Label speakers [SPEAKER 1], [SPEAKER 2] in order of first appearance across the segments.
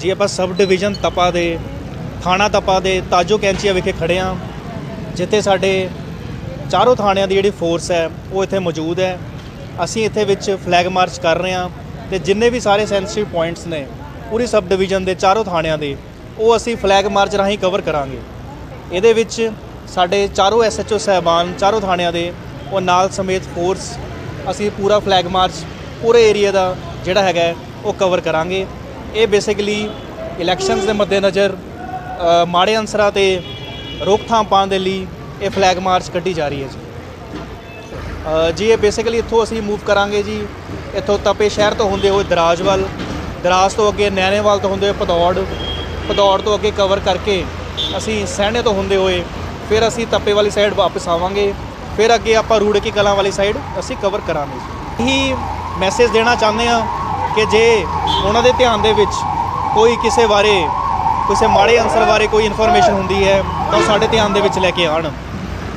[SPEAKER 1] ਜੀ ਆਪਾਂ sub division ਤਪਾ ਦੇ, ਥਾਣਾ ਤਪਾ ਦੇ, ਤਾਜੋ ਕੈਂਚੀਆ ਵਿਖੇ ਖੜੇ ਹਾਂ ਜਿੱਥੇ ਸਾਡੇ ਚਾਰੋਂ ਥਾਣਿਆਂ ਦੀ ਜਿਹੜੀ ਫੋਰਸ ਹੈ, ਉਹ ਇੱਥੇ ਮੌਜੂਦ ਹੈ। ਅਸੀਂ ਇੱਥੇ ਵਿੱਚ ਫਲੈਗ ਮਾਰਚ ਕਰ ਰਹੇ ਹਾਂ ਤੇ ਜਿੰਨੇ ਵੀ ਸਾਰੇ ਸੈਂਸਿਟਿਵ ਪੁਆਇੰਟਸ ਨੇ, ਪੂਰੀ ਸਬ ਡਿਵੀਜ਼ਨ ਦੇ ਚਾਰੋਂ ਥਾਣਿਆਂ ਦੇ, ਉਹ ਅਸੀਂ ਫਲੈਗ ਮਾਰਚ ਰਾਹੀਂ ਕਵਰ ਕਰਾਂਗੇ। ਇਹਦੇ ਵਿੱਚ ਸਾਡੇ ਚਾਰੋਂ ਐਸਐਚਓ ਸਹਿਬਾਨ ਚਾਰੋਂ ਥਾਣਿਆਂ ਦੇ, ਉਹ ਨਾਲ ਸਮੇਤ ਫੋਰਸ ਅਸੀਂ ਪੂਰਾ ਫਲੈਗ ਮਾਰਚ ਪੂਰੇ ਏਰੀਆ ਦਾ ਜਿਹੜਾ ਹੈਗਾ ਉਹ ਕਵਰ ਕਰਾਂਗੇ। ਇਹ ਬੇਸਿਕਲੀ ਇਲੈਕਸ਼ਨਸ ਦੇ ਮੱਦੇਨਜ਼ਰ ਮਾੜੇ ਅਨਸਰਾਂ ਤੇ ਰੋਕਥਾਮ ਪਾਉਣ ਦੇ ਲਈ ਇਹ ਫਲੈਗ ਮਾਰਚ ਕੱਢੀ ਜਾ ਰਹੀ ਹੈ ਜੀ। ਜੀ, ਇਹ ਬੇਸਿਕਲੀ ਇੱਥੋਂ ਅਸੀਂ ਮੂਵ ਕਰਾਂਗੇ ਜੀ। ਇੱਥੋਂ ਤਪੇ ਸ਼ਹਿਰ ਤੋਂ ਹੁੰਦੇ ਹੋਏ ਦਰਾਜ ਵੱਲ ਦਰਾਜ ਤੋਂ ਅੱਗੇ ਨੈਣੇਵਾਲ ਤੋਂ ਹੁੰਦੇ ਹੋਏ ਪਦੌੜ ਪਦੌੜ ਤੋਂ ਅੱਗੇ ਕਵਰ ਕਰਕੇ ਅਸੀਂ ਸਹਿਣੇ ਤੋਂ ਹੁੰਦੇ ਹੋਏ ਫਿਰ ਅਸੀਂ ਤਪੇ ਵਾਲੀ ਸਾਈਡ ਵਾਪਸ ਆਵਾਂਗੇ। ਫਿਰ ਅੱਗੇ ਆਪਾਂ ਰੂੜ ਰੂੜਕੀ ਕਲਾਂ ਵਾਲੀ ਸਾਈਡ ਅਸੀਂ ਕਵਰ ਕਰਾਂਗੇ। ਜੀ ਇਹੀ ਮੈਸੇਜ ਦੇਣਾ ਚਾਹੁੰਦੇ ਆ ਕਿ ਜੇ ਉਹਨਾਂ ਦੇ ਧਿਆਨ ਦੇ ਵਿੱਚ ਕੋਈ ਕਿਸੇ ਬਾਰੇ, ਕਿਸੇ ਮਾੜੇ ਅਨਸਰ ਬਾਰੇ ਕੋਈ ਇਨਫੋਰਮੇਸ਼ਨ ਹੁੰਦੀ ਹੈ, ਤਾਂ ਉਹ ਸਾਡੇ ਧਿਆਨ ਦੇ ਵਿੱਚ ਲੈ ਕੇ ਆਣ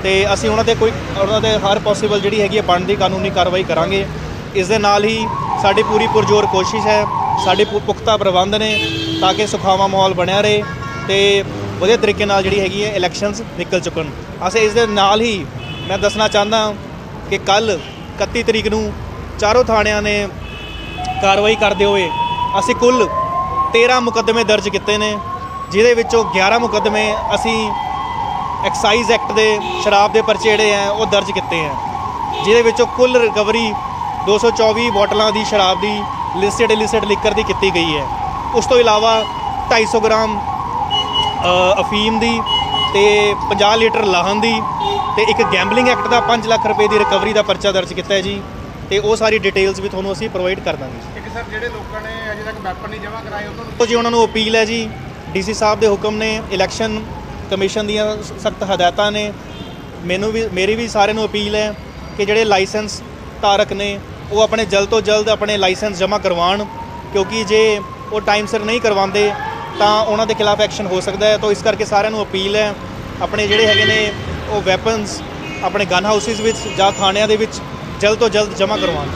[SPEAKER 1] ਤੇ ਅਸੀਂ ਉਹਨਾਂ ਤੇ ਕੋਈ, ਉਹਨਾਂ ਤੇ ਹਰ ਪੋਸੀਬਲ ਜਿਹੜੀ ਹੈਗੀ ਹੈ ਬਣਦੀ ਕਾਨੂੰਨੀ ਕਾਰਵਾਈ ਕਰਾਂਗੇ। ਇਸ ਦੇ ਨਾਲ ਹੀ ਸਾਡੀ ਪੂਰੀ ਪੁਰਜੋਰ ਕੋਸ਼ਿਸ਼ ਹੈ, ਸਾਡੇ ਪੁ- ਪੁਖਤਾ ਪ੍ਰਬੰਧ ਨੇ, ਤਾਂ ਕਿ ਸੁਖਾਵਾਂ ਮਾਹੌਲ ਬਣਿਆ ਰਹੇ ਤੇ ਵਧੀਆ ਤਰੀਕੇ ਨਾਲ ਜਿਹੜੀ ਹੈਗੀ ਹੈ ਇਲੈਕਸ਼ਨਸ ਨਿਕਲ ਚੁੱਕਣ। ਅਸੀਂ ਇਸ ਦੇ ਨਾਲ ਹੀ ਮੈਂ ਦੱਸਣਾ ਚਾਹੁੰਦਾ ਕਿ ਕੱਲ 31 ਤਰੀਕ ਨੂੰ ਚਾਰੋਂ ਥਾਣਿਆਂ ਨੇ ਕਾਰਵਾਈ ਕਰਦੇ ਹੋਏ ਅਸੀਂ ਕੁੱਲ 13 ਮੁਕੱਦਮੇ ਦਰਜ ਕੀਤੇ ਨੇ, ਜਿਹਦੇ ਵਿੱਚੋਂ 11 ਮੁਕੱਦਮੇ ਅਸੀਂ ਐਕਸਾਈਜ਼ ਐਕਟ ਦੇ ਸ਼ਰਾਬ ਦੇ ਪਰਚੇ ਜਿਹੜੇ ਆ, ਉਹ ਦਰਜ ਕੀਤੇ ਆ। ਜਿਹਦੇ ਵਿੱਚੋਂ ਕੁੱਲ ਰਿਕਵਰੀ 224 ਬੋਟਲਾਂ ਦੀ ਸ਼ਰਾਬ ਦੀ ਲਿਸਟਡ ਇਲਿਸਿਟ ਲਿਕਰ ਦੀ ਕੀਤੀ ਗਈ ਹੈ। ਉਸ ਤੋਂ ਇਲਾਵਾ 250 ਗ੍ਰਾਮ ਅਫੀਮ ਦੀ ਤੇ 50 ਲੀਟਰ ਲਾਹਨ ਦੀ ਤੇ ਇੱਕ ਗੈਂਬਲਿੰਗ ਐਕਟ ਦਾ 5 ਲੱਖ ਰੁਪਏ ਦੀ ਰਿਕਵਰੀ ਦਾ ਪਰਚਾ ਦਰਜ ਕੀਤਾ ਹੈ ਜੀ। ਤੇ ਉਹ ਸਾਰੀ ਡਿਟੇਲਸ ਵੀ ਤੁਹਾਨੂੰ ਅਸੀਂ ਪ੍ਰੋਵਾਈਡ ਕਰ ਦਾਂਗੇ
[SPEAKER 2] ਇੱਕ ਸਰ ਜਿਹੜੇ ਲੋਕਾਂ ਨੇ ਅਜੇ ਤੱਕ ਵੈਪਨ ਨਹੀਂ ਜਮ੍ਹਾਂ ਕਰਾਏ ਉਹਨਾਂ ਨੂੰ
[SPEAKER 1] ਜੀ ਉਹਨਾਂ ਨੂੰ ਅਪੀਲ ਹੈ ਜੀ। ਡੀਸੀ ਸਾਹਿਬ ਦੇ ਹੁਕਮ ਨੇ ਇਲੈਕਸ਼ਨ ਕਮਿਸ਼ਨ ਦੀਆਂ ਸਖਤ ਹਦਾਇਤਾਂ ਨੇ। ਮੈਨੂੰ ਵੀ ਮੇਰੀ ਵੀ ਸਾਰਿਆਂ ਨੂੰ ਅਪੀਲ ਹੈ ਕਿ ਜਿਹੜੇ ਲਾਇਸੈਂਸ ਧਾਰਕ ਨੇ ਉਹ ਆਪਣੇ ਜਲਦ ਤੋਂ ਜਲਦ ਆਪਣੇ ਲਾਇਸੈਂਸ ਜਮ੍ਹਾਂ ਕਰਵਾਉਣ ਕਿਉਂਕਿ ਜੇ ਉਹ ਟਾਈਮ ਸਿਰ ਨਹੀਂ ਕਰਵਾਉਂਦੇ ਤਾਂ ਉਹਨਾਂ ਦੇ ਖਿਲਾਫ ਐਕਸ਼ਨ ਹੋ ਸਕਦਾ ਹੈ। ਤਾਂ ਇਸ ਕਰਕੇ ਸਾਰਿਆਂ ਨੂੰ ਅਪੀਲ ਹੈ ਆਪਣੇ ਜਿਹੜੇ ਹੈਗੇ ਨੇ ਉਹ ਵੈਪਨਸ ਆਪਣੇ ਗਨ ਹਾਊਸਿਸ ਵਿੱਚ ਜਾਂ ਥਾਣਿਆਂ ਦੇ ਵਿੱਚ ਜਲਦ ਤੋਂ ਜਲਦ ਜਮ੍ਹਾਂ ਕਰਵਾਉਣ।